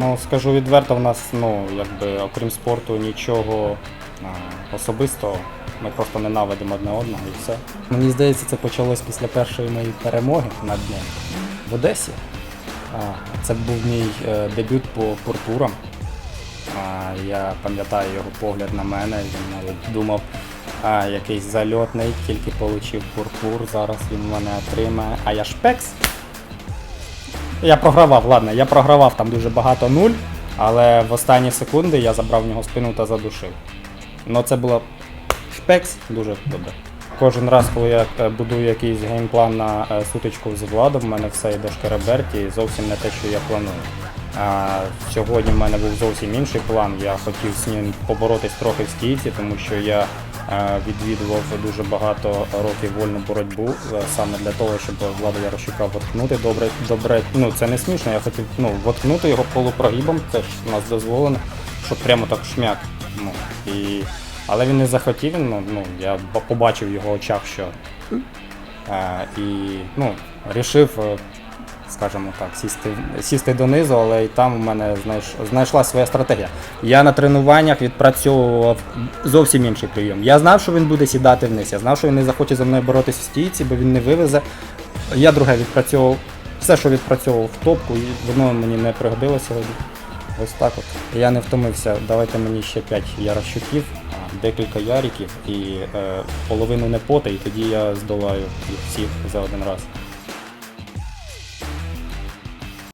Ну, скажу відверто, в нас, ну, якби, окрім спорту, нічого особистого. Ми просто ненавидимо одне одного і все. Мені здається, це почалось після першої моєї перемоги над ним в Одесі. Це був мій е, дебют по пурпурам. Я пам'ятаю його погляд на мене, він навіть думав, а, якийсь зальотний, тільки отримав пурпур, зараз він мене отримає. А я шпекс. Я програвав, ладно, я програвав там дуже багато нуль, але в останні секунди я забрав в нього спину та задушив. Ну це було шпекс дуже добре. Кожен раз, коли я е, будую якийсь геймплан на е, сутичку з владом, в мене все йде шкереберті і зовсім не те, що я планую. А, сьогодні в мене був зовсім інший план. Я хотів з ним поборотись трохи в стійці, тому що я відвідував дуже багато років вольну боротьбу е, саме для того, щоб Влада Ярошука воткнути добре. добре. Ну це не смішно. Я хотів ну, воткнути його полупрогибом, це ж у нас дозволено, щоб прямо так шмяк. Ну, і... Але він не захотів, ну, ну, я побачив в його очах, що. Е, і ну, рішив, е, скажімо так, сісти, сісти донизу, але і там у мене знайш, знайшла своя стратегія. Я на тренуваннях відпрацьовував зовсім інший прийом. Я знав, що він буде сідати вниз. Я знав, що він не захоче за мною боротися в стійці, бо він не вивезе. Я друге відпрацьовував все, що відпрацьовував в топку, і воно мені не пригодилося сьогодні. Ось так от. Я не втомився. Давайте мені ще 5 ярощуків, декілька яриків і е, половину непоти, і тоді я здолаю їх всіх за один раз.